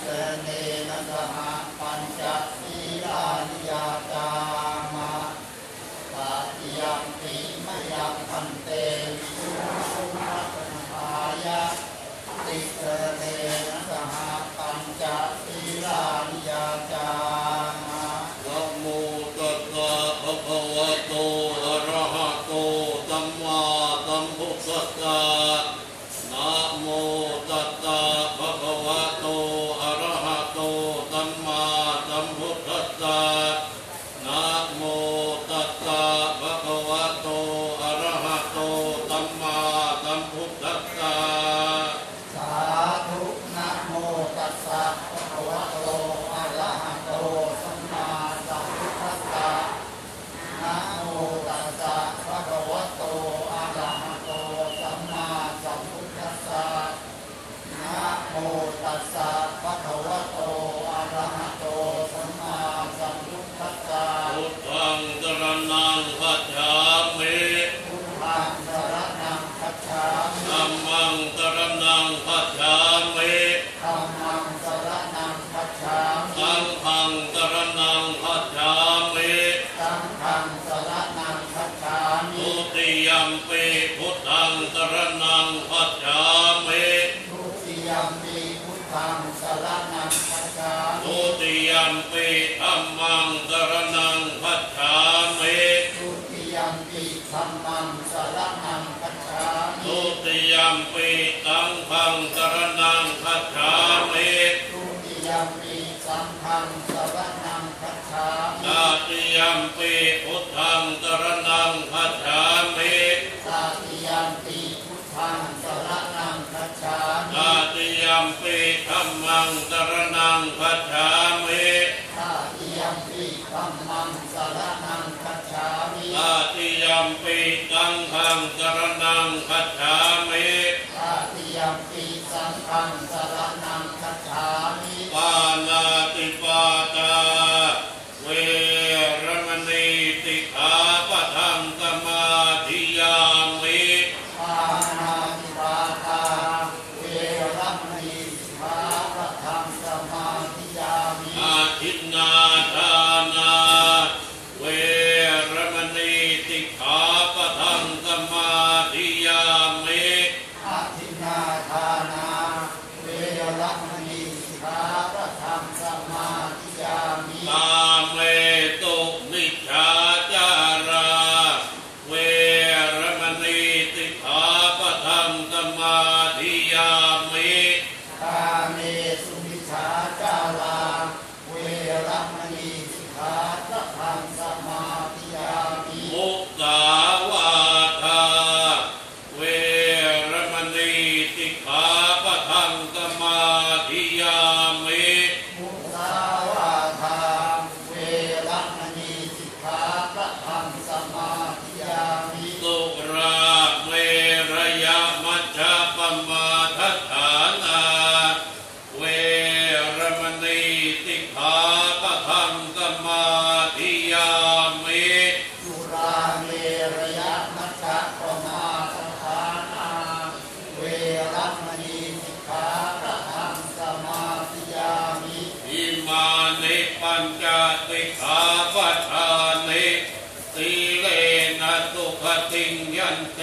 เตเนนะสหปัญจศีลานิยาตามะปาติยัมปิยัมพัน ปิธัมมังสรนังพัจฉานิทุติยมปิธัมมังสรณังพัจฉานิทุติยมปิสังฆังสรณังพัจฉานิทุติยมปิสังฆังสรณังพัจฉานิตติยมปิพุทธังสรนังพัจฉานิตติยมปิพุทธังสรณังพัจฉานิตติยมปิธัมมังสรนังพัจฉา มปีตังหังสรนังคัจฉามิตติยมปีสังฆังสรนังคัจฉามิปานา ระมณีสิกาธรรมสมาธิมิอิมานปัญจติขาปัานิตีเลนตุขติงเต